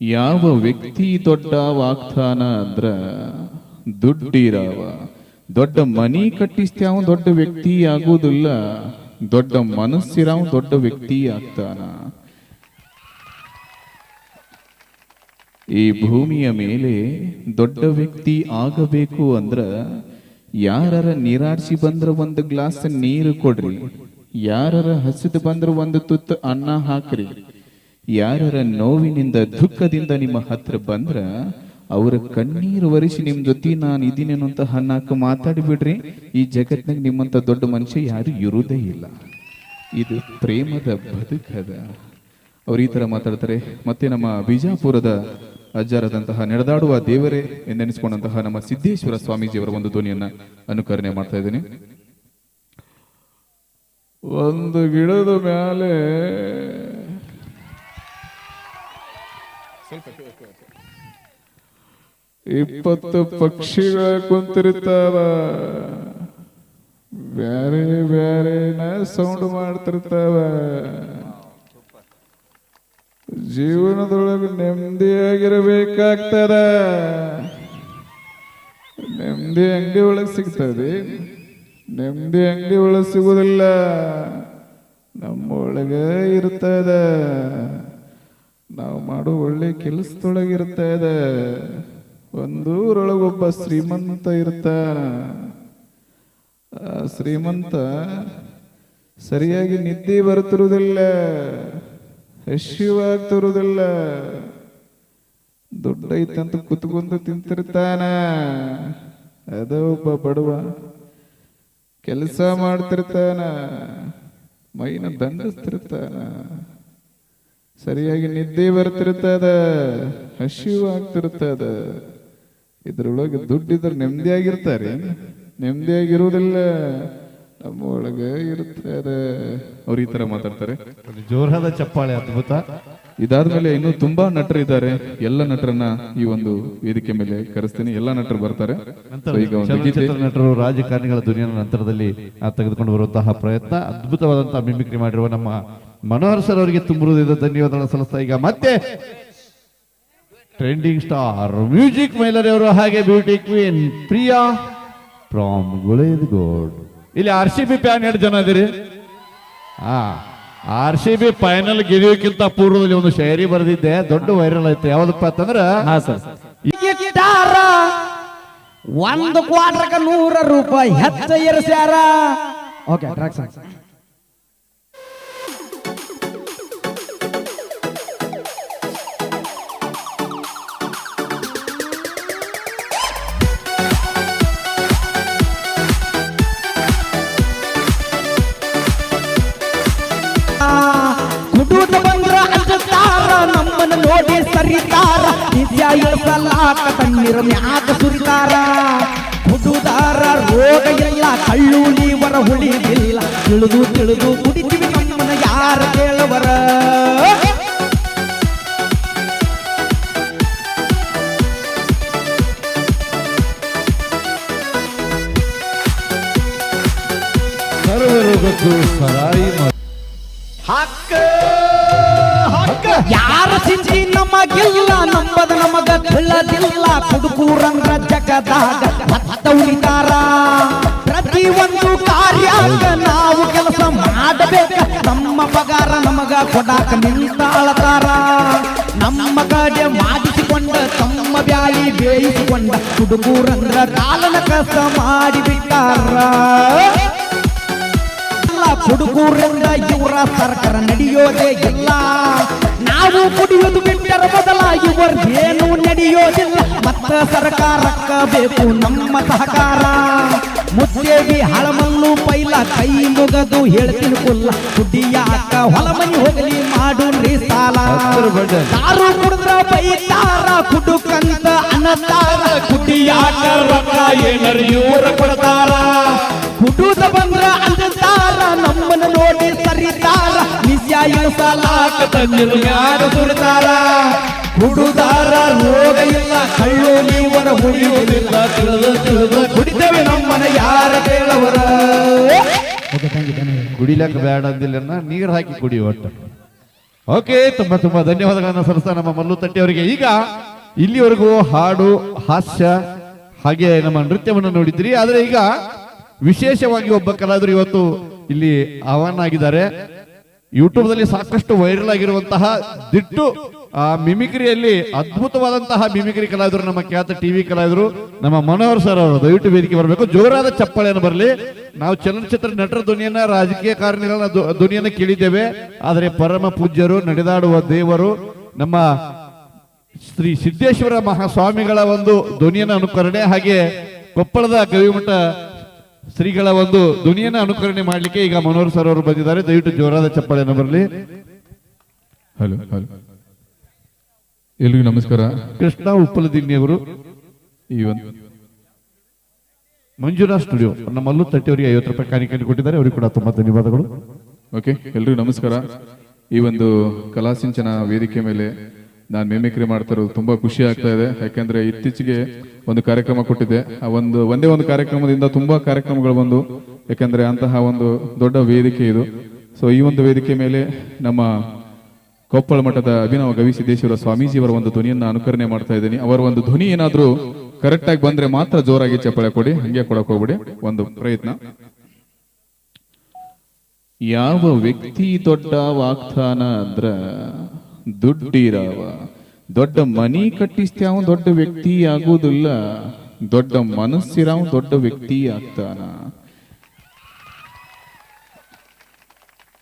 ಯಾವ ವ್ಯಕ್ತಿ ದೊಡ್ಡವಾಗ್ತಾನ ಅಂದ್ರ ದುಡ್ಡಿರವ. ದೊಡ್ಡ ಮನಿ ಕಟ್ಟಿಸ್ತಾವ ದೊಡ್ಡ ವ್ಯಕ್ತಿ ಆಗುವುದಿಲ್ಲ ದೊಡ್ಡ ಮನಸ್ಸಿರಾವ ದೊಡ್ಡ ವ್ಯಕ್ತಿ ಆಗ್ತಾನ. ಈ ಭೂಮಿಯ ಮೇಲೆ ದೊಡ್ಡ ವ್ಯಕ್ತಿ ಆಗಬೇಕು ಅಂದ್ರ ಯಾರರ ನೀರಾಡ್ಸಿ ಬಂದ್ರ ಒಂದು ಗ್ಲಾಸ್ ನೀರು ಕೊಡ್ರಿ. ಯಾರರ ಹಸಿದು ಬಂದ್ರ ಒಂದು ತುತ್ತು ಅನ್ನ ಹಾಕ್ರಿ. ಯಾರರ ನೋವಿನಿಂದ ದುಃಖದಿಂದ ನಿಮ್ಮ ಹತ್ರ ಬಂದ್ರ ಅವರ ಕಣ್ಣೀರು ಒರೆಸಿ ನಿಮ್ ಜೊತೆ ನಾನು ಇದೀನೇನು ಅಂತ ಹನ್ನಾಕ ಮಾತಾಡಿಬಿಡ್ರಿ ಈ ಜಗತ್ನಾಗ ನಿಮ್ಮಂತ ದೊಡ್ಡ ಮನುಷ್ಯ ಯಾರು ಇರುವುದೇ ಇಲ್ಲ. ಇದು ಪ್ರೇಮದ ಬದುಕದ. ಅವ್ರು ಈ ತರ ಮಾತಾಡ್ತಾರೆ. ಮತ್ತೆ ನಮ್ಮ ಬಿಜಾಪುರದ ಅಜ್ಜಾರದಂತಹ ನಡೆದಾಡುವ ದೇವರೇ ಎಂದೆನಿಸಿಕೊಂಡಂತಹ ನಮ್ಮ ಸಿದ್ದೇಶ್ವರ ಸ್ವಾಮೀಜಿಯವರ ಒಂದು ಧ್ವನಿಯನ್ನ ಅನುಕರಣೆ ಮಾಡ್ತಾ ಇದ್ದೀನಿ. ಒಂದು ಗಿಡದ ಮೇಲೆ ಇಪ್ಪತ್ತು ಪಕ್ಷಿಗಳ ಕುಂತಿರ್ತಾವ ಬ್ಯಾರೆ ಬ್ಯಾರೆನ ಸೌಂಡ್ ಮಾಡ್ತಿರ್ತಾವ. ಜೀವನದೊಳಗೆ ನೆಮ್ಮದಿಯಾಗಿರಬೇಕಾಗ್ತದ. ನೆಮ್ಮದಿ ಅಂಗಡಿ ಒಳಗೆ ಸಿಗ್ತದೆ. ನೆಮ್ಮದಿ ಅಂಗಡಿ ಒಳಗೆ ಸಿಗುವುದಿಲ್ಲ. ನಮ್ಮೊಳಗೆ ಇರ್ತದ. ನಾವು ಮಾಡೋ ಒಳ್ಳೆ ಕೆಲಸದೊಳಗೆ ಇರ್ತದ. ಒಂದೂರೊಳಗೊಬ್ಬ ಶ್ರೀಮಂತ ಇರ್ತ ಶ್ರೀಮಂತ ಸರಿಯಾಗಿ ನಿದ್ದೆ ಬರ್ತಿರುವುದಿಲ್ಲ ಹಸಿವಾಗ್ತಿರುವುದಿಲ್ಲ. ದೊಡ್ಡ ಐತಂತ ಕುತ್ಕೊಂಡು ತಿಂತಿರ್ತಾನ. ಅದ ಒಬ್ಬ ಬಡವ ಕೆಲಸ ಮಾಡ್ತಿರ್ತಾನ, ಮೈನ ದಂಡಿಸ್ತಿರ್ತಾನ. ಸರಿಯಾಗಿ ನಿದ್ದೆ ಬರ್ತಿರ್ತದ, ಹಸಿವಾಗ್ತಿರ್ತದ. ಇದ್ರೊಳಗೆ ದುಡ್ಡಿದ್ರೆ ನೆಮ್ಮದಿಯಾಗಿರ್ತಾರೆ. ನೆಮ್ಮದಿಯಾಗಿರುವುದಿಲ್ಲ ನಮ್ಮ ಒಳಗೆ ಇರ್ತದೆ ಅವ್ರು ಈ ತರ ಮಾತಾಡ್ತಾರೆ. ಜೋರಾದ ಚಪ್ಪಾಳೆ ಅದ್ಭುತ. ಇದಾದ್ಮೇಲೆ ಇನ್ನು ತುಂಬಾ ನಟರು ಇದ್ದಾರೆ. ಎಲ್ಲ ನಟರನ್ನ ಈ ಒಂದು ವೇದಿಕೆ ಮೇಲೆ ಕರೆಸ್ತೀನಿ. ಎಲ್ಲ ನಟರು ಬರ್ತಾರೆ. ನಟರು ರಾಜಕಾರಣಿಗಳ ಧ್ವನಿಯ ನಂತರದಲ್ಲಿ ತೆಗೆದುಕೊಂಡು ಬರುವಂತಹ ಪ್ರಯತ್ನ ಅದ್ಭುತವಾದಂತಹ ಮಿಮಿಕ್ರಿ ಮಾಡಿರುವ ನಮ್ಮ ಮನೋಹರ್ ಸರ್ ಅವರಿಗೆ ತುಂಬಿರುವುದರಿಂದ ಧನ್ಯವಾದಗಳನ್ನು ಸಲ್ಲಿಸ್ತಾ. ಈಗ ಮತ್ತೆ ಟ್ರೆಂಡಿಂಗ್ ಸ್ಟಾರ್ ಮ್ಯೂಸಿಕ್ ಮೈಲರಿ ಅವರು ಹಾಗೆ beauty queen Priya from Guledgud ಇಲ್ಲಿ ಆರ್ ಸಿ ಬಿ ಫ್ಯಾನ್ ಎರಡು ಜನ ಇದೀರಿ? ಹಾ ಆರ್ ಸಿ ಬಿ ಫೈನಲ್ ಗೆಲ್ಲುವಕ್ಕಿಂತ ಪೂರ್ವದಲ್ಲಿ ಒಂದು ಶೈರಿ ಬರೆದಿದ್ದೆ ದೊಡ್ಡ ವೈರಲ್ ಆಯ್ತು. ಯಾವ್ದಪ್ಪ ಅಂತಂದ್ರ ಸರ್. ಒಂದು ಕ್ವಾರ್ಟರ್ಕ ನೂರ ರೂಪಾಯಿ ಹೆಚ್ಚ ಏರಿಸ್ಯಾರ. ಓಕೆ ಇಳಿಸಲಾಕ ತಣ್ಣೀರ ಮ್ಯಾಗ ಸುರಿತಾರ. ಹುಡುದಾರ ರೋಗ ಇಲ್ಲ ಕಳ್ಳು ನೀವರ ಹುಳಿಗಿಲ್ಲ ತಿಳಿದು ತಿಳಿದು ಕುಡಿತೀವಿ ನಮ್ಮನ್ನ ಯಾರ ಕೇಳುವರ? ಸರ್ವರೋಗಕ್ಕೂ ಸರಾಯಿ ಮ- ಹಕ್ಕ ಹಕ್ಕ ಯಾರ ಸಿಂಚಿ ನಮಗಿಲ್ಲ ನಂಬದ ನಮಗ ತಿಳಿದಿಲ್ಲ. ಕುಡುಕೂರಂದ್ರ ಜಗದಾಗ ಹತ್ತ ಉಳಿತಾರ. ಪ್ರತಿ ಒಂದು ಕಾರ್ಯಾಗ ನಾವು ಕೆಲಸ ಮಾಡಬೇಕ. ನಮ್ಮ ಪಗಾರ ನಮಗ ಕೊಡಾಕ ನಿಂತಾಳತಾರ. ನಮ್ಮ ಕಡೆ ಮಾಡಿಸಿಕೊಂಡ, ತಮ್ಮ ಬ್ಯಾಳಿ ಬೇಯಿಸಿಕೊಂಡ ಕುಡುಕೂರಂದ್ರ ಕಾಲನ ಕಸ ಮಾಡಿಬಿಟ್ಟಾರ. ಕುಡುಕೂರಿಂದ ಇವರ ಸರ್ಕಾರ ನಡೆಯೋದೇ ಇಲ್ಲ. ನಾವು ಕುಡಿಯೋದು ಬಿಟ್ಟರ ಬದಲ ಏನು ನಡೆಯೋದಿಲ್ಲ. ಮತ್ತ ಸರ್ಕಾರಕ್ಕ ಬೇಕು ನಮ್ಮ ಸಹಕಾರ. ಮುದ್ದೇವಿ ಹಳಮಲ್ಲು ಪೈಲ ಕೈ ಮುಗದು ಹೇಳ್ತೀನಿ ಕುಲ್ಲ. ಕುಡಿಯಾಕ ಹೊಲ ಮನಿ ಹೋಗಲಿ ಮಾಡು ಸಾಲ. ಯಾರು ಕುಡಿದ್ರ ಬೈತಾರ ಕುಡುಕಂತ ಅನ್ನತಾರ ಕುಡಿಯಾಕ ರೊಕ್ಕ ಏನರ ಇವ್ರ ಕೊಡ್ತಾರ. ಕುಟುದ ಬಂದ್ರ ಅಂತಾರ ನಮ್ಮನ್ನ ನೋಡಿ ಸಲಾಕ ತಣ್ಣೀರು ಯಾರು ಕುಡುದಾರ ರೋಗ ಇಲ್ಲ, ಕಳ್ಳು ಹುಡಿಯುವುದಿಲ್ಲ. ತಿಳಿದು ತಿಳಿದು, ಕುಡಿತೇವೆ ನಮ್ಮನ ಯಾರ ಕೇಳವರ? ಕುಡಿಲಕ್ಕ ಬೇಡ ಅಂದಿಲ್ಲ ನೀರು ಹಾಕಿ ಕುಡಿ ಒಟ್ಟು. ಓಕೆ, ತುಂಬಾ ತುಂಬಾ ಧನ್ಯವಾದಗಳನ್ನ ಸಲ್ಲಿಸ್ತಾ ನಮ್ಮ ಮಲ್ಲು ತಟ್ಟಿ ಅವರಿಗೆ ಈಗ ಇಲ್ಲಿವರೆಗೂ ಹಾಡು, ಹಾಸ್ಯ, ಹಾಗೆ ನಮ್ಮ ನೃತ್ಯವನ್ನು ನೋಡಿದ್ರಿ. ಆದ್ರೆ ಈಗ ವಿಶೇಷವಾಗಿ ಒಬ್ಬ ಕಲಾವಿದರು ಇವತ್ತು ಇಲ್ಲಿ ಆಹ್ವಾನ ಆಗಿದ್ದಾರೆ ಯೂಟ್ಯೂಬ್ ದಲ್ಲಿ ಸಾಕಷ್ಟು ವೈರಲ್ ಆಗಿರುವಂತಹ ದಿಟ್ಟು, ಆ ಮಿಮಿಕ್ರಿಯಲ್ಲಿ ಅದ್ಭುತವಾದಂತಹ ಮಿಮಿಕ್ರಿ ಕಲಾವಿದರು, ನಮ್ಮ ಖ್ಯಾತ ಟಿವಿ ಕಲಾವಿದರು, ನಮ್ಮ ಮನೋಹರ್ ಸರ್ ಅವರು ದಯವಿಟ್ಟು ವೇದಿಕೆ ಬರಬೇಕು. ಜೋರಾದ ಚಪ್ಪಾಳೆಯನ್ನು ಬರಲಿ. ನಾವು ಚಲನಚಿತ್ರ ನಟರ ಧ್ವನಿಯನ್ನ ರಾಜಕೀಯ ಕಾರಣಗಳನ್ನ ದುನಿಯನ್ನ ಕೇಳಿದ್ದೇವೆ. ಆದರೆ ಪರಮ ಪೂಜ್ಯರು, ನಡೆದಾಡುವ ದೇವರು, ನಮ್ಮ ಶ್ರೀ ಸಿದ್ದೇಶ್ವರ ಮಹಾಸ್ವಾಮಿಗಳ ಒಂದು ಧ್ವನಿಯನ್ನು ಅನುಕರಣೆ, ಹಾಗೆ ಕೊಪ್ಪಳದ ಗವಿಮಠ ಶ್ರೀಗಳ ಒಂದು ಧ್ವನಿಯನ್ನ ಅನುಕರಣೆ ಮಾಡಲಿಕ್ಕೆ ಈಗ ಮನೋಹರ್ ಸರ್ ಅವರು ಬಂದಿದ್ದಾರೆ. ದಯವಿಟ್ಟು ಜೋರಾದ ಚಪ್ಪಾಳೆಯನ್ನು ಬರಲಿ. Hello hello. ಎಲ್ರಿಗೂ ನಮಸ್ಕಾರ. ಕೃಷ್ಣ ಉಪ್ಪಲದಿನ್ನಿ ಅವರು ಈ ಒಂದು ಮಂಜುನಾಥ್ ಸ್ಟುಡಿಯೋ ನಮ್ಮಲ್ಲು ತಟ್ಟಿ ಅವರಿಗೆ ಐವತ್ತು ರೂಪಾಯಿ ಕಾಣಿಕೆಯನ್ನು ಕೊಟ್ಟಿದ್ದಾರೆ. ಅವರಿಗೆ ಕೂಡ ತುಂಬಾ ಧನ್ಯವಾದಗಳು. ಓಕೆ ಎಲ್ರಿಗೂ ನಮಸ್ಕಾರ. ಈ ಒಂದು ಕಲಾಸಿಂಚನ ವೇದಿಕೆ ಮೇಲೆ ನಾನು ಮೇಮಿಕ್ರಿ ಮಾಡ್ತಾ ಇರೋದು ತುಂಬಾ ಖುಷಿ ಆಗ್ತಾ ಇದೆ. ಯಾಕೆಂದ್ರೆ ಇತ್ತೀಚೆಗೆ ಒಂದು ಕಾರ್ಯಕ್ರಮ ಕೊಟ್ಟಿದ್ದೆ ಆ ಒಂದು, ಒಂದೇ ಒಂದು ಕಾರ್ಯಕ್ರಮದಿಂದ ತುಂಬಾ ಕಾರ್ಯಕ್ರಮಗಳು ಬಂದು ಯಾಕಂದ್ರೆ ಅಂತಹ ಒಂದು ದೊಡ್ಡ ವೇದಿಕೆ ಇದು. ಸೊ ಈ ಒಂದು ವೇದಿಕೆ ಮೇಲೆ ನಮ್ಮ ಕೊಪ್ಪಳ ಮಠದ ಅಭಿನವ ಗವಿಸಿದ್ದೇಶ್ವರ ಸ್ವಾಮೀಜಿಯವರ ಒಂದು ಧ್ವನಿಯನ್ನ ಅನುಕರಣೆ ಮಾಡ್ತಾ ಇದ್ದೀನಿ. ಅವರ ಒಂದು ಧ್ವನಿ ಏನಾದ್ರೂ ಕರೆಕ್ಟ್ ಆಗಿ ಬಂದ್ರೆ ಮಾತ್ರ ಜೋರಾಗಿ ಚಪ್ಪಳೆ ಕೊಡಿ, ಹಂಗೆ ಕೊಡಕ್ ಹೋಗ್ಬಿಡಿ. ಒಂದು ಪ್ರಯತ್ನ. ಯಾವ ವ್ಯಕ್ತಿ ದೊಡ್ಡ ವಾಗ್ದಾನ ಅಂದ್ರ ದುಡ್ಡಿರವ. ದೊಡ್ಡ ಮನಿ ಕಟ್ಟಿಸ್ತಾವ ದೊಡ್ಡ ವ್ಯಕ್ತಿ ಆಗುವುದಿಲ್ಲ. ದೊಡ್ಡ ಮನಸ್ಸಿರಾವ ದೊಡ್ಡ ವ್ಯಕ್ತಿ ಆಗ್ತಾನ.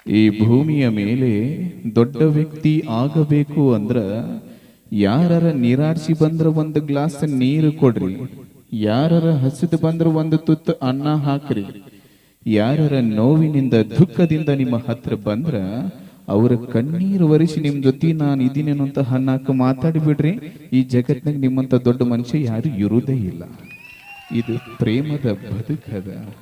ಈ ಭೂಮಿಯ ಮೇಲೆ ದೊಡ್ಡ ವ್ಯಕ್ತಿ ಆಗಬೇಕು ಅಂದ್ರ ಯಾರರ ನೀರಾಡ್ಸಿ ಬಂದ್ರ ಒಂದು ಗ್ಲಾಸ್ ನೀರು ಕೊಡ್ರಿ. ಯಾರರ ಹಸಿದು ಬಂದ್ರ ಒಂದು ತುತ್ತು ಅನ್ನ ಹಾಕ್ರಿ. ಯಾರರ ನೋವಿನಿಂದ ದುಃಖದಿಂದ ನಿಮ್ಮ ಹತ್ರ ಬಂದ್ರ ಅವರ ಕಣ್ಣೀರು ಒರೆಸಿ ನಿಮ್ ಜೊತೆ ನಾನು ಇದೀನೇನು ಅಂತ ಹನ್ನಾಕ ಮಾತಾಡಿಬಿಡ್ರಿ. ಈ ಜಗತ್ನಾಗ ನಿಮ್ಮಂತ ದೊಡ್ಡ ಮನುಷ್ಯ ಯಾರು ಇರುವುದೇ ಇಲ್ಲ. ಇದು ಪ್ರೇಮದ ಬದುಕದ.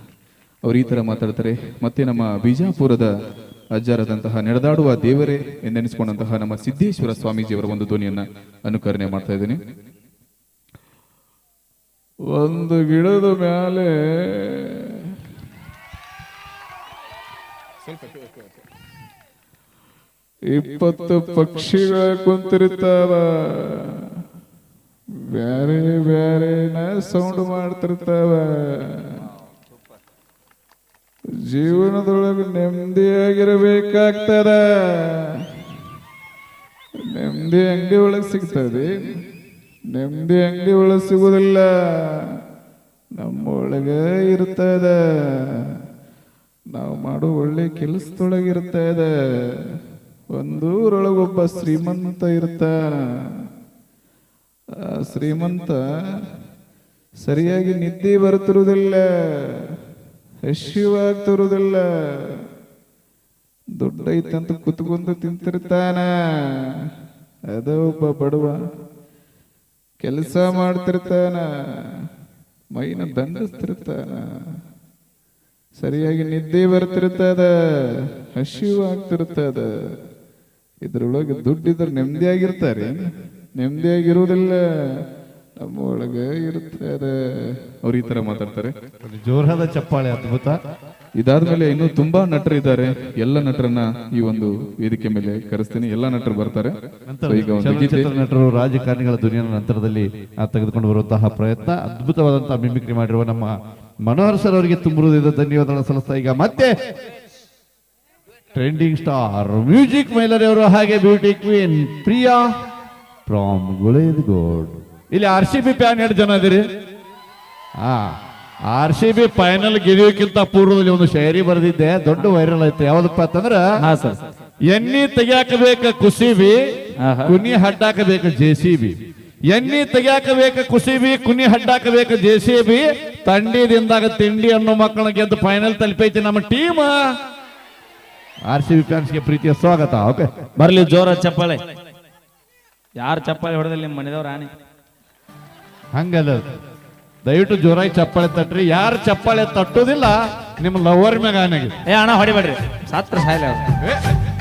ಅವ್ರು ಈ ತರ ಮಾತಾಡ್ತಾರೆ. ಮತ್ತೆ ನಮ್ಮ ಬಿಜಾಪುರದ ಅಜ್ಜಾರದಂತಹ ನಡೆದಾಡುವ ದೇವರೇ ಎಂದೆನಿಸಿಕೊಂಡಂತಹ ನಮ್ಮ ಸಿದ್ದೇಶ್ವರ ಸ್ವಾಮೀಜಿಯವರ ಒಂದು ಧ್ವನಿಯನ್ನ ಅನುಕರಣೆ ಮಾಡ್ತಾ ಇದ್ದೀನಿ. ಒಂದು ಗಿಡದ ಮೇಲೆ ಇಪ್ಪತ್ತು ಪಕ್ಷಿಗಳ ಕುಂತಿರ್ತಾವ ಬ್ಯಾರೆ ಬ್ಯಾರೆನ ಸೌಂಡ್ ಮಾಡ್ತಿರ್ತಾವ. ಜೀವನದೊಳಗೆ ನೆಮ್ಮದಿಯಾಗಿರಬೇಕಾಗ್ತದ. ನೆಮ್ಮದಿ ಅಂಗಡಿ ಒಳಗೆ ಸಿಗ್ತದೆ. ನೆಮ್ಮದಿ ಅಂಗಡಿ ಒಳಗೆ ಸಿಗುವುದಿಲ್ಲ. ನಮ್ಮೊಳಗೆ ಇರ್ತದ. ನಾವು ಮಾಡೋ ಒಳ್ಳೆ ಕೆಲಸದೊಳಗೆ ಇರ್ತದ. ಒಂದೂರೊಳಗೊಬ್ಬ ಶ್ರೀಮಂತ ಇರ್ತ ಶ್ರೀಮಂತ ಸರಿಯಾಗಿ ನಿದ್ದೆ ಬರ್ತಿರುವುದಿಲ್ಲ ಹಸಿವಾಗ್ತಿರುವುದಿಲ್ಲ. ದೊಡ್ಡ ಐತಂತ ಕುತ್ಕೊಂಡು ತಿಂತಿರ್ತಾನ. ಅದ ಒಬ್ಬ ಬಡವ ಕೆಲಸ ಮಾಡ್ತಿರ್ತಾನ, ಮೈನ ದಂಡಿಸ್ತಿರ್ತಾನ. ಸರಿಯಾಗಿ ನಿದ್ದೆ ಬರ್ತಿರ್ತದ, ಹಸಿವಾಗ್ತಿರ್ತದ. ಇದ್ರೊಳಗೆ ದುಡ್ಡಿದ್ರೆ ನೆಮ್ಮದಿಯಾಗಿರ್ತಾರೆ. ನೆಮ್ಮದಿಯಾಗಿರುವುದಿಲ್ಲ ನಮ್ಮ ಒಳಗೆ ಇರ್ತದೆ ಅವ್ರು ಈ ತರ ಮಾತಾಡ್ತಾರೆ. ಜೋರಾದ ಚಪ್ಪಾಳೆ ಅದ್ಭುತ. ಇದಾದ್ಮೇಲೆ ಇನ್ನು ತುಂಬಾ ನಟರು ಇದ್ದಾರೆ. ಎಲ್ಲ ನಟರನ್ನ ಈ ಒಂದು ವೇದಿಕೆ ಮೇಲೆ ಕರೆಸ್ತೀನಿ. ಎಲ್ಲ ನಟರು ಬರ್ತಾರೆ. ನಟರು ರಾಜಕಾರಣಿಗಳ ದುನಿಯನ್ನ ನಂತರದಲ್ಲಿ ತೆಗೆದುಕೊಂಡು ಬರುವಂತಹ ಪ್ರಯತ್ನ ಅದ್ಭುತವಾದಂತಹ ಮಿಮಿಕ್ರಿ ಮಾಡಿರುವ ನಮ್ಮ ಮನೋಹರ್ ಸರ್ ಅವರಿಗೆ ತುಂಬಿರುವುದರಿಂದ ಧನ್ಯವಾದಗಳನ್ನು ಸಲ್ಲಿಸ್ತಾ ಈಗ ಮತ್ತೆ ಟ್ರೆಂಡಿಂಗ್ ಸ್ಟಾರ್ ಮ್ಯೂಸಿಕ್ ಮೈಲರ್ ಅವರು ಹಾಗೆ beauty queen Priya from Guledgudda ಇಲ್ಲಿ ಆರ್ ಸಿ ಬಿ ಫ್ಯಾನ್ ಎರಡು ಜನ ಇದೀರಿ? ಹಾ ಆರ್ ಸಿ ಬಿ ಫೈನಲ್ ಗೆಲ್ಲುವಕ್ಕಿಂತ ಪೂರ್ವದಲ್ಲಿ ಒಂದು ಶೈರಿ ಬರೆದಿದ್ದೆ ದೊಡ್ಡ ವೈರಲ್ ಐತೆ ಯಾವ್ದಪ್ಪ ಅಂತಂದ್ರ ಎಣ್ಣಿ ತೆಗಿಯಾಕ ಬೇಕ ಕುಸಿಬಿ. ಕುನಿ ಹಡ್ಡಾಕಬೇಕು ಜೆ ಸಿ ಬಿ. ಎಣ್ಣಿ ತೆಗಿಯಾಕ ಬೇಕ ಕುಸಿಬಿ ಕುನಿ ಹಡ್ಡಾಕಬೇಕು ಜೆ ಸಿ ಬಿ. ತಂಡಿದಿಂದಾಗ ತಿಂಡಿ ಅನ್ನೋ ಮಕ್ಕಳ ಗೆದ್ದು ಫೈನಲ್ ತಲುಪೈತಿ ನಮ್ಮ ಟೀಮ್ ಆರ್ ಸಿ ಬಿ ಫ್ಯಾನ್ಸ್ಗೆ ಪ್ರೀತಿಯ ಸ್ವಾಗತ. ಓಕೆ ಬರಲಿ ಜೋರ ಚಪ್ಪಾಳೆ. ಯಾರು ಚಪ್ಪಾಳೆ ಹೊಡೆದಲ್ಲಿ ನಿಮ್ಮ ಮನೆಯವ್ರು ಆನೆ? ಹಂಗದ. ದಯವಿಟ್ಟು ಜೋರಾಗಿ ಚಪ್ಪಾಳೆ ತಟ್ರಿ. ಯಾರು ಚಪ್ಪಾಳೆ ತಟ್ಟೋದಿಲ್ಲ ನಿಮ್ಮ ಲವರ್ ಮ್ಯಾಗ ಆನೆಗೆ. ಏ ಅಣ್ಣ ಹೊಡಿಬೇಡ್ರಿ. ಸಾತ್ರ ಸಾಯ್ಲ ಅವ್ರು.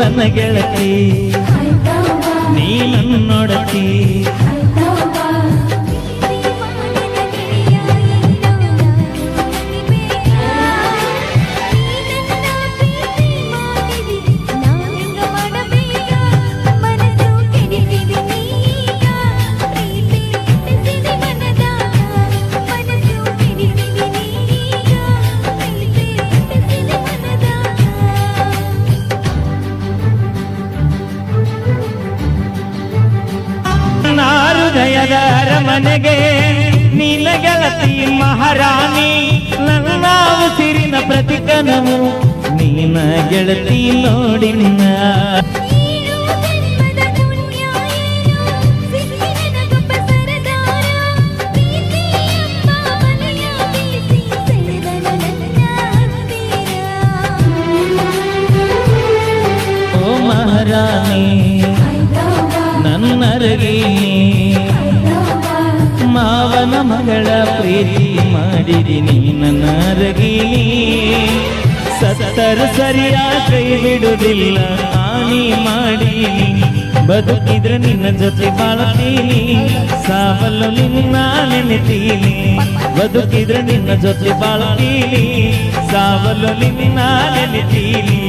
ನನ್ನ ಗೆಳತಿ ನೀ ನನ್ನೊಡತಿ ಹೃದಯದ ಅರಮನೆಗೆ ನೀಲ ಗೆಳತಿ ಮಹಾರಾಣಿ ನನ್ನ ಉಸಿರಿನ ಪ್ರತಿಕನವು ನೀನ ಗೆಳತಿ ನೋಡಿನ ಓ ಮಹಾರಾಣಿ ನನ್ನರಗಿನಿ ಮಾವನ ಮಗಳ ಪ್ರೀತಿ ಮಾಡಿರಿ ನಿನ್ನ ರಗಿನಿ ಸತ್ತರ ಸರಿಯಾ ಕೈ ಬಿಡುವುದಿಲ್ಲ ಹಾನಿ ಮಾಡಿ ಬದುಕಿದ್ರೆ ನಿನ್ನ ಜೊತೆ ಬಾಳ್ತೀನಿ, ಸಾವಲು ನಿನ್ನ ನೆನೆತೀನಿ. ಬದುಕಿದ್ರೆ ನಿನ್ನ ಜೊತೆ ಬಾಳ್ತೀನಿ, ಸಾವಲು ನಿನ್ನ ನೆನೆತೀನಿ.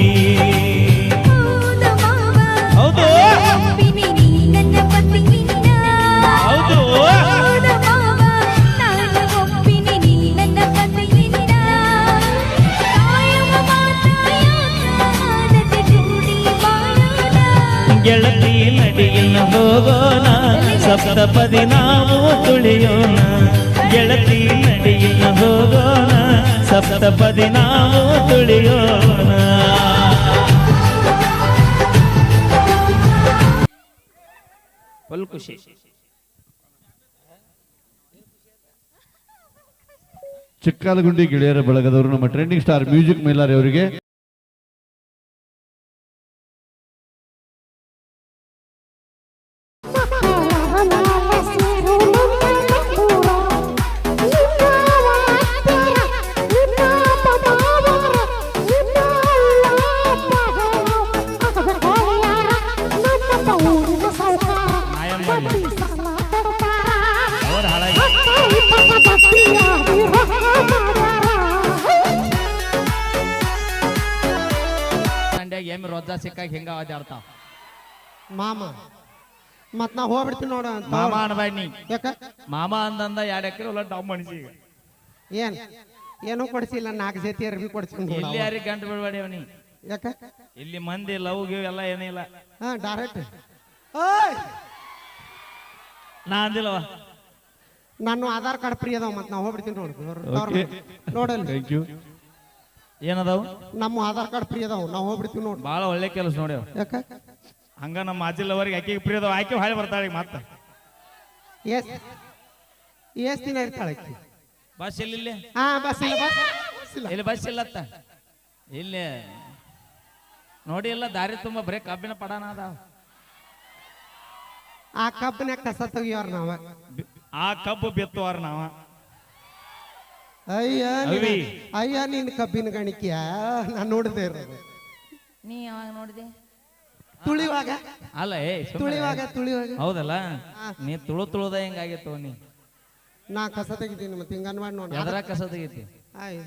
ಸಪ್ತಪದಿ ನಾವು ತುಳಿಯೋಣ. ಗೆಳತಿ ನಡಿಗಿನ ಹೋಗೋಣ. ಸಪ್ತಪದಿ ನಾವು ತುಳಿಯೋಣ. ಫುಲ್ ಖುಷಿ ಚಿಕ್ಕಾಲಗುಂಡಿ ಗೆಳೆಯರ ಬಳಗದವರು ನಮ್ಮ ಟ್ರೆಂಡಿಂಗ್ ಸ್ಟಾರ್ ಮ್ಯೂಸಿಕ್ ಮೈಲಾರಿ ಅವರಿಗೆ ಸಂಡ್ಯಾಗ ಎಮ್ಮೆ ರೊಜ್ಜ ಸಿಕ್ಕಾಗ ಹಿಂಗ ಅದಾಡ್ತಾವ ಮಾಮ ಮತ್ ನಾ ಹೋಗ್ಬಿಡ್ತೀನಿ ನೋಡ ಮಾಮ ಅನ್ಬೇಡ ನೀ. ಯಾಕ? ಮಾಮ ಅಂದಂದ ಎರಡು ಎಕರೆ ಹೊಲ ಡಾಮ್ ಮನುಷ್ಯ ಏನ್? ಏನೂ ಕೊಡ್ಸಿಲ್ಲ ನಾಲ್ಕು ಜೊತೆ ಅರ್ಬಿ ಕೊಡ್ಸ್ಕೊಂಡು ಇಲ್ಲಿ ಯಾರಿಗೆ ಗಂಟು ಬಿಡ್ಬೇಡಿ ಅವನಿ ಯಾಕ? ಇಲ್ಲಿ ಮಂದಿ ಲವ್ ಗಿವ್ ಎಲ್ಲ ಏನಿಲ್ಲ ಹಾ ಡೈರೆಕ್ಟ್ ನಾ ಅಂದಿಲ್ಲವ ನಾನು ಆಧಾರ್ ಕಾರ್ಡ್ ಫ್ರೀ ಅದಾವ ಮತ್ ನಾ ಹೋಗ್ಬಿಡ್ತೀನಿ ನೋಡು. Okay. ನೋಡಲ್ಲ. ಥ್ಯಾಂಕ್ ಯು ಏನದಾವು? ನಮ್ಮ ಆಧಾರ್ ಕಾರ್ಡ್ ಫ್ರೀ ಅದಾವ ನಾವು ಹೋಗ್ಬಿಡ್ತೀವಿ ನೋಡಿ. ಭಾಳ ಒಳ್ಳೆ ಕೆಲಸ ನೋಡ್ಯಾವ ಯಾಕ? ಹಂಗ ನಮ್ಮ ಅಜ್ಜಿಲವರಿಗೆ ಆಕೆಗೆ ಪ್ರಿಯದವ ಆಕೆ ಹಾಳೆ ಬರ್ತಾಳೆ ಈಗ ಮತ್ತೆ. ಎಸ್ ಎಸ್ ದಿನ ಇರ್ತಾಳೆ ಆಕಿ. ಬಸ್ ಇಲ್ಲಿ ಇಲ್ಲಿ ಹಾ ಬಸ್ ಇಲ್ಲ ಬಸ್ ಬಸ್ ಇಲ್ಲ. ಇಲ್ಲಿ ಬಸ್ ಇಲ್ಲತ್ತ? ಇಲ್ಲಿ. ನೋಡಿ ಇಲ್ಲ ದಾರಿ ತುಂಬ ಬರೀ ಕಬ್ಬಿನ ಪಡಾನ ಅದಾವ. ಆ ಕಬ್ಬಿನ ಕಸ ತೆಗಿಯೋರ್ ನಾವ. ಬಿ- ಆ ಕಬ್ಬು ಬಿತ್ತುವಾರ ನಾವ. ಅಯ್ಯ. ಅಯ್ಯ ನಿನ್ ಕಬ್ಬಿನ ಗಣಿಕೆಯ ನಾನು ನೋಡದೆ ಇರೋದು. ನೀ ಯಾವಾಗ ನೋಡಿದೆ? ತುಳಿವಾಗ? ಅಲ್ಲ ಏ ಸುಮ್ನೆ- ತುಳಿವಾಗ ತುಳಿವಾಗ? ಹೌದಲ್ಲ? ನೀ ತುಳು ತುಳುದ ಹೆಂಗಾಗಿತ್ತು ನೀ? ನಾ ಕಸ ತೆಗಿತೀನಿ ಮತ್ತೆ ಹಿಂಗನ್ ಮಾಡಿ ನೋಡ. ಅದರ ಕಸ ತೆಗಿತಿ? ಆಯ್.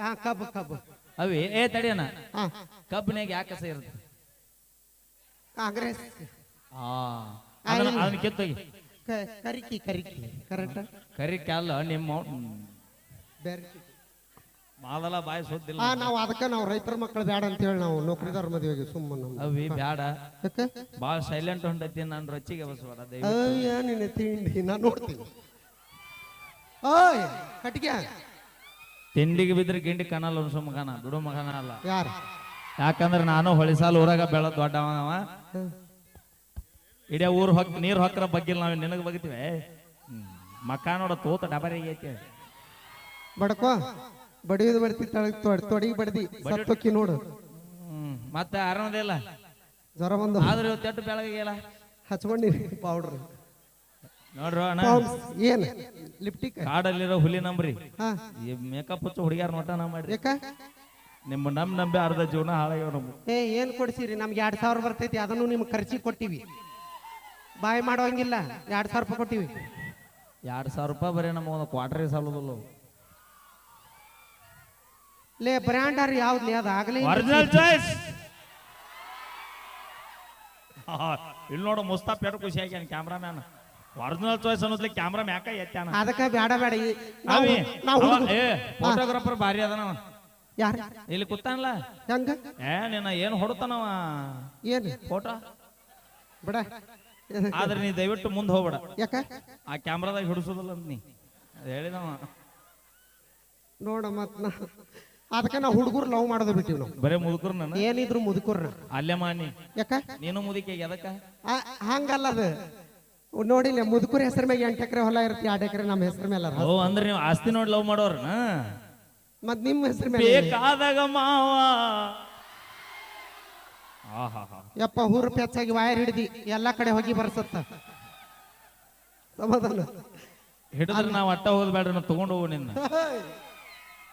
ಹಾ ಕಬ್ಬು ಕಬ್ಬು. ಅವಿ ಏ ತಡಿಯನ ಹಾ. ಕಬ್ಬಿನಾಗ ಯಾಕೆ ಕಸ ಇರುತ್ತೆ ಕಾಂಗ್ರೆಸ್. ಆ ಅದನ್ನ. ಅದನ್ನ ಕಿತ್ತೋಗಿ. ಕ- ಕರಿಕಿ ಕರಿಕಿ ಕರೆಕ್ಟ್? ಕರಿ ಕ್ಯಾಲ ನಿಮ್ಮ ಬೇರೆ ಮಾದಲ ಬಾಯಿ ಸುದ್ದಿಲ್ಲ ನಾವು ಅದಕ್ಕೆ ನಾವು ರೈತರ ಮಕ್ಕಳು ಬೇಡ ಅಂತ ಹೇಳಿ ನಾವು ನೌಕರಿದಾರ ಮದುವೆಗೆ ಸುಮ್ಮನೆ ಅವಿ ಬ್ಯಾಡ. ಯಾಕೆ? ಬಾಳ ಸೈಲೆಂಟ್ ಹೊಂಟೈತಿ ನಾನು ರೊಚ್ಚಿಗೆ ಬಸವಾಡ ಅಯ್ಯ ನಿನ್ನ ತಿಂಡಿ ನಾ ನೋಡ್ತೀನಿ. ಓಯ್ ತಿಂಡಿಗೆ ಬಿದ್ರೆ ಗಿಂಡಿ ಕಣಲ್ಲ ಅನ್ಸೋ ಮಗನ ದುಡು ಮಗನ ಅಲ್ಲ. ಯಾರು? ಯಾಕಂದ್ರೆ ನಾನು ಹೊಳಿಸಾಲ ಊರಾಗ ಬೆಳ ದೊಡ್ಡವ ಅವ. ಇಡೀ ಊರು ಹೊಕ್ ನೀರ್ ಹೊಕ್ಕರ ಬಗ್ಗಿಲ್ಲ ನಾವು ನಿನಗೆ ಬಗ್ತೀವಿ. ಮಕ್ಕ ನೋಡ ತೋತ ಡಬರಿ ಐತಿ ಬಡ್ಕೋ ಬಡಿಯೋದು ಬಡ್ತಿ ತೊಡಗಿ ಬಡದಿ ತೊಡಿಗೆ ಬಡ್ದಿ ಸತ್ತೋಕಿ ನೋಡು. ಹ್ಮ್ ಮತ್ತೆ ಆರಾಮದಿಲ್ಲ ಜ್ವರ ಬಂದು. ಆದ್ರೆ ಇವತ್ತು ಎಟ್ಟು ಬೆಳಗಿಲ್ಲ ಹಚ್ಕೊಂಡಿರಿ ಪೌಡ್ರ್ ನೋಡ್ರ ಏನ್? ಲಿಪ್ಟಿಕ್ ಕಾಡಲ್ಲಿರೋ ಹುಲಿ ನಂಬ್ರಿ. ಈ ಮೇಕಪ್ ಹಚ್ಚು ಹುಡುಗ್ಯಾರ ನೋಟನ ಮಾಡ್ರಿ. ಯಾಕ? ನಿಮ್ಮ ನಮ್ ನಂಬಿ ಅರ್ಧ ಜೀವನ ಹಾಳಾಗ್ಯಾವ ನಮ್ಮ ಏ ಏನ್ ಕೊಡ್ಸಿರಿ? ನಮ್ಗೆ ಎರಡ್ ಸಾವಿರ ಬರ್ತೈತಿ ಅದನ್ನು ನಿಮ್ಗೆ ಖರ್ಚಿಗೆ ಕೊಟ್ಟಿವಿ. ಬಾಯ್ ಮಾಡೋಂಗಿಲ್ಲ ಎರಡ್ ಸಾವಿರ ರೂಪಾಯಿ ಕೊಟ್ಟಿವಿ. ಎರಡ್ ಸಾವಿರ ರೂಪಾಯಿ ಬರೀ ನಮ್ಮ ಒಂದು ಕ್ವಾರ್ಟರ್ ಸಾಲದಲ್ಲ. ಲೇ ಬ್ರ್ಯಾಂಡರ್ ಯಾವ್ದು ಅದು ಅದಾಗಲಿ ಒರಿಜಿನಲ್ ಚಾಯ್ಸ್ ಇಲ್ಲಿ ನೋಡು ಮುಸ್ತಾಫ್ ಪೇಟ್ ಖುಷಿ ಆಗ್ಯಾನ ಕ್ಯಾಮ್ರಾಮ್ಯಾನ್ ಒರಿಜಿನಲ್ ಚಾಯ್ಸ್ ಅನ್ನೋದ್ಲಿ ಕ್ಯಾಮ್ರಾ ಮ್ಯಾಕ ಎತ್ತಾನ ಅದಕ್ಕೆ ಬೇಡ ಬೇಡ ಈ- ನಾವು ಅವಿ, ನಾವು ಅವ- ಏ ಫೋಟೋಗ್ರಾಫರ್ ಭಾರಿ ಅದನವ ಯಾರು? ಇಲ್ಲಿ ಕೂತಾನಲ್ಲ? ಹೆಂಗ? ಏ ನಿನ್ನ ಏನು ಹೊಡ್ತಾನವ? ಏನು? ಫೋಟೋ? ಬಿಡ. ಆದ್ರೆ ನೀ ದಯವಿಟ್ಟು ಮುಂದೆ ಹೋಗ್ಬೇಡ. ಯಾಕ? ಆ ಕ್ಯಾಮ್ರಾದಾಗ ಹಿಡಿಸೋದಿಲ್ಲ ಅಂತ ನೀ. ಅದ್ ಹೇಳಿದವ. ನೋಡ ಮತ್ ನಾ ಅದಕ್ಕೆ ನಾವು ಹುಡುಗರು ಲವ್ ಮಾಡೋದು ಬಿಟ್ಟಿವಿ ನಾವು. ಬರೇ ಮುದುಕರು ಏನಿದ್ರು ಮುದುಕರ್ನ ಅಲ್ಲೇ ಮಾನಿ ಯಾಕ? ನೀನು ಮುದುಕಿ ಅದಕ್ಕ? ಆ, ಹಂಗಲ್ಲ ಅದು. ನೋಡಿಲ್ಲ ಮುದುಕರ ಹೆಸರು ಮ್ಯಾಗ ಎಂಟು ಎಕರೆ ಹೊಲ ಇರುತ್ತೆ ಎರಡು ಎಕರೆ ನಮ್ಮ ಹೆಸರು ಮೇಲೆ ಅದ. ಓ ಅಂದ್ರೆ ನೀವು ಆಸ್ತಿ ನೋಡಿ ಲವ್ ಮಾಡೋರ್ನ? ಮತ್ ನಿಮ್ಮ ಹೆಸರು ಮೇಲೆ ಬೇಕಾದಾಗ ಮಾವ. ಆಹಾಹಾ. ಯಪ್ಪ ಹೂರು ಪೆಚ್ಚಾಗಿ ವಾಯರ್ ಹಿಡಿದಿ ಎಲ್ಲಾ ಕಡೆ ಹೋಗಿ ಬರ್ಸತ್ತ. ಸಮಾಧಾನ. ಹಿಡಿದ್ರೆ ನಾವು ಅಟ್ಟ ಹೋಗ್ಬೇಡ್ರಿ ನಾವು ತಗೊಂಡು ಹೋಗು ನಿನ್ನ.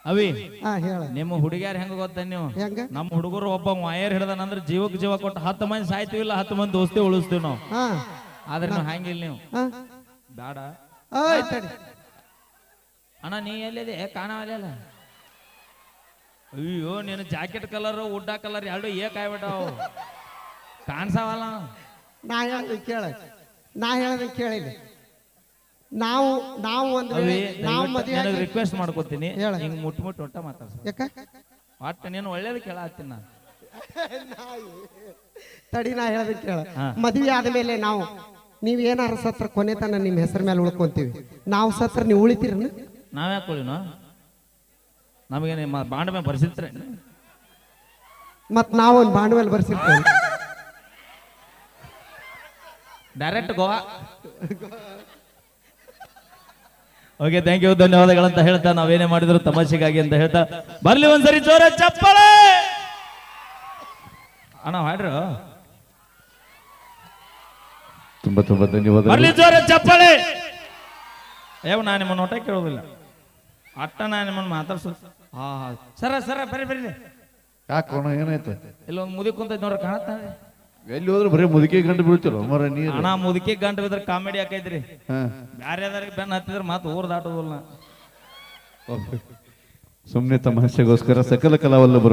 ಅವಿ ಹಾ ಹೇಳ. ನಿಮ್ಮ ಹುಡುಗ್ಯಾರ ಹೆಂಗ ಗೊತ್ತ ನೀವು? ಹೆಂಗ? ನಮ್ಮ ಹುಡುಗರು ಒಬ್ಬ ವಾಯರ್ ಹಿಡ್ದಾನಂದ್ರೆ ಜೀವಕ್ ಜೀವ ಕೊಟ್ಟು ಹತ್ತು ಮಂದಿ ಸಾಯ್ತೀವಿ ಇಲ್ಲ ಹತ್ತು ಮಂದಿ ದೋಸ್ತಿ ಉಳಿಸ್ತೀವಿ ನಾವು. ಹಾ. ಆದ್ರೆ ನೀವು ಹಂಗಿಲ್ಲ ನೀವು. ಹಾ. ಬೇಡ ಓಯ್ ತಡಿ. ಅಣ್ಣ ನೀ ಎಲ್ಲಿದೆ? ಕಾಣವಲ್ಲ ಅಯ್ಯೋ ನೀನು ಜಾಕೆಟ್ ಕಲರ್ ಉಡ್ಡ ಕಲರ್ ಎರಡು ಏಕ್ ಆಗ್ಬಿಟ್ಟಾವು. ಕಾಣ್ಸವಲ್ಲ? ನಾ ಹೇಳ್ದೆ ಕೇಳ. ನಾ ಹೇಳ್ದೆ ಕೇಳಿಲ್ಲ ನಾವು ನಾವು ಅಂದ್ರೆ ನಾವು ಮದುವೆ ರಿಕ್ವೆಸ್ಟ್ ಮಾಡ್ಕೊತೀನಿ. ಹಿಂಗ್ ಮುಟ್ ಮುಟ್ ಒಟ್ಟ ಮಾತಾಡ್ಸ ಯಾಕ? ಒಟ್ಟ ನೀನು ಒಳ್ಳೇದು ಕೇಳತ್ತೀನಿ ನಾನು. ತಡಿ ನಾ ಹೇಳದ ಕೇಳ. ಮದ್ವೆ ಆದ್ಮೇಲೆ ನಾವು ನೀವ್ ಏನಾರ ಸತ್ರ ಕೊನೆ ತನ ನಿಮ್ ಹೆಸರ ಮೇಲೆ ಉಳ್ಕೊಂತೀವಿ. ನಾವು ಸತ್ರ ನೀವು ಉಳಿತೀರ ನಾವ್ ಯಾಕೆ ಉಳಿನ? ನಮಗೆ ನಿಮ್ಮ ಬಾಂಡ ಮೇಲೆ ಬರ್ಸಿರ್ತಾರೆ ಮತ್ ನಾವು ಒಂದು ಬಾಂಡ್ ಮೇಲೆ ಬರ್ಸಿರ್ತೇವೆ. Direct Goa. Okay thank you ಧನ್ಯವಾದಗಳಂತ ಹೇಳ್ತಾ ನಾವೇನೇ ಮಾಡಿದ್ರು ತಮಾಷೆಗಾಗಿ ಅಂತ ಹೇಳ್ತಾ. ಬರ್ಲಿ ಒಂದ್ಸರಿ ಜೋರ ಚಪ್ಪಳೆ! ಅಣ್ಣ ಹಾಡ್ರು. ತುಂಬಾ ತುಂಬಾ ಧನ್ಯವಾದ ಬರ್ಲಿ ಜೋರ ಚಪ್ಪಳೆ! ಯಾವ ನಾನು ನಿಮ್ಮನ್ನ ನೋಟ ಕೇಳೋದಿಲ್ಲ. ಅಟ್ಟ ನಾನು ನಿಮ್ಮನ್ನ ಮಾತಾಡ್ಸ ಹಾ ಹಾ. ಸರ ಸರ ಬರ್ರಿ ಬರ್ರಿ. ಯಾಕೋಣ ಏನಾಯ್ತು? ಇಲ್ಲೊಂದು ಮುದಿ ಕುಂತ ನೋಡ್ರಿ ಕಾಣತ್ತಾನೆ ಎಲ್ಲಿ ಹೋದ್ರೆ ಬರೀ ಮುದುಕಿ ಗಂಟು ಬೀಳ್ತಿರೋ? ಮರ ನೀರು. ಅಣ್ಣ ಮುದುಕಿ ಗಂಟು ಬಿದ್ರೆ ಕಾಮಿಡಿ ಹಾಕೈತ್ರಿ ಬ್ಯಾರೆ ಬ್ಯಾರೆ ಬೆನ್ನ ಹತ್ತಿದ್ರೆ ಮಾತು ಊರ್ ದಾಟೋದಿಲ್ಲ ಸುಮ್ಮನೆ ತಮಾಷೆಗೋಸ್ಕರ ಸಕಲ ಕಲಾವಲ್ಲಭರು